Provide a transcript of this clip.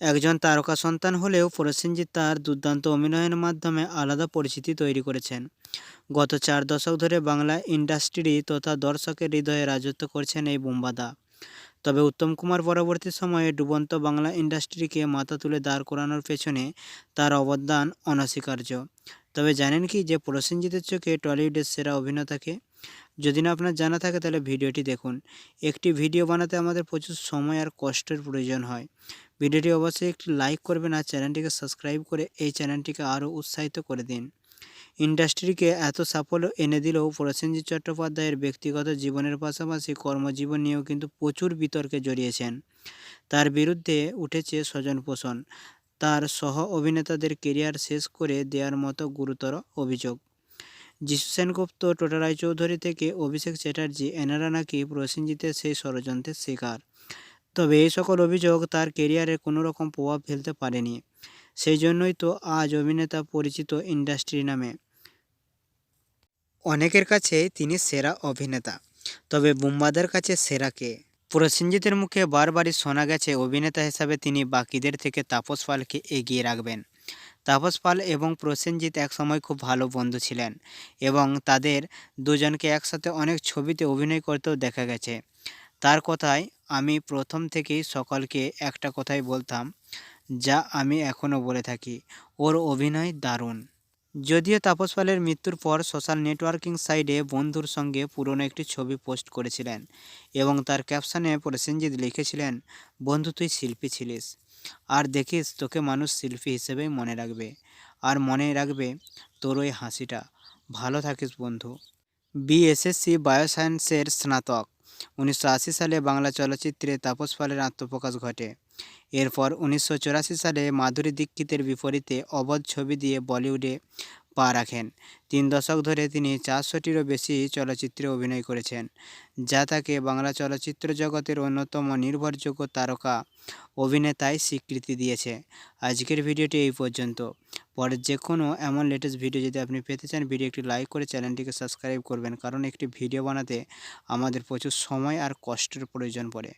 একজন তারকা সন্তান হলেও প্রসেনজিৎ তার দুর্দান্ত অভিনয়ের মাধ্যমে আলাদা পরিচিতি তৈরি করেছেন। গত চার দশক ধরে বাংলা ইন্ডাস্ট্রি তথা দর্শকের হৃদয়ে রাজত্ব করছেন এই বোম্বাদা। তবে উত্তম কুমার পরবর্তী সময়ে ডুবন্ত বাংলা ইন্ডাস্ট্রিকে মাথা তুলে দাঁড় করানোর পেছনে তার অবদান অনস্বীকার্য। তবে জানেন কি যে প্রসেনজিতের চোখে টলিউডের সেরা অভিনেতাকে? যদি না আপনার জানা থাকে তাহলে ভিডিওটি দেখুন। একটি ভিডিও বানাতে আমাদের প্রচুর সময় আর কষ্টের প্রয়োজন হয়। ভিডিওটি অবশ্যই একটি লাইক করবেন আর চ্যানেলটিকে সাবস্ক্রাইব করে এই চ্যানেলটিকে আরও উৎসাহিত করে দিন। ইন্ডাস্ট্রিকে এত সাফল্য এনে দিলেও প্রসেনজিৎ চট্টোপাধ্যায়ের ব্যক্তিগত জীবনের পাশাপাশি কর্মজীবন নিয়েও কিন্তু প্রচুর বিতর্কে জড়িয়েছেন। তার বিরুদ্ধে উঠেছে স্বজন পোষণ। তার সহ অভিনেতাদের কেরিয়ার শেষ করে দেওয়ার মতো গুরুতর অভিযোগ। যিশু সেনগুপ্ত, টোটা রায়চৌধুরী থেকে অভিষেক চ্যাটার্জি, এনারা নাকি প্রসেনজিতের সেই ষড়যন্ত্রের শিকার। তবে এই সকল অভিযোগ তার কেরিয়ারে কোনো রকম প্রভাব ফেলতে পারেনি। সেই জন্যই তো আজ অভিনেতা পরিচিত ইন্ডাস্ট্রি নামে। অনেকের কাছে তিনি সেরা অভিনেতা, তবে বুম্বাদের কাছে সেরা কে? প্রসেনজিতের মুখে বারবারই শোনা গেছে, অভিনেতা হিসাবে তিনি বাকিদের থেকে তাপস পালকে এগিয়ে রাখবেন। তাপস পাল এবং প্রসেনজিৎ একসময় খুব ভালো বন্ধু ছিলেন এবং তাদের দুজনকে একসাথে অনেক ছবিতে অভিনয় করতেও দেখা গেছে। তার কথায় আমি প্রথম থেকেই সকলকে একটা কথাই বলতাম, যা আমি এখনও বলে থাকি, ওর অভিনয় দারুণ। যদিও তাপস পালের মৃত্যুর পর সোশ্যাল নেটওয়ার্কিং সাইটে বন্ধুর সঙ্গে পুরনো একটি ছবি পোস্ট করেছিলেন এবং তার ক্যাপশনে প্রসেনজিৎ লিখেছিলেন, বন্ধু, তুই শিল্পী ছিলিস। আর দেখিস, তোকে মানুষ শিল্পী হিসেবেই মনে রাখবে। আর মনে রাখবে তোর ওই হাসিটা। ভালো থাকিস, বন্ধু। বিএসএসসি বায়োসায়েন্সের স্নাতক। উনিশশো আশি সালে বাংলা চলচ্চিত্রে তাপস পালের আত্মপ্রকাশ ঘটে। এরপর উনিশশো চুরাশি সালে মাধুরী দীক্ষিতের বিপরীতে অবধ ছবি দিয়ে বলিউডে পা রাখেন। তিন দশক ধরে তিনি চারশোটিরও বেশি চলচ্চিত্রে অভিনয় করেছেন, যা তাকে বাংলা চলচ্চিত্র জগতের অন্যতম নির্ভরযোগ্য তারকা অভিনেতায় স্বীকৃতি দিয়েছে। আজকের ভিডিওটি এই পর্যন্ত। পরের যে কোনো এমন লেটেস্ট ভিডিও যদি আপনি পেতে চান ভিডিও একটি লাইক করে চ্যানেলটিকে সাবস্ক্রাইব করবেন, কারণ একটি ভিডিও বানাতে আমাদের প্রচুর সময় আর কষ্টের প্রয়োজন পড়ে।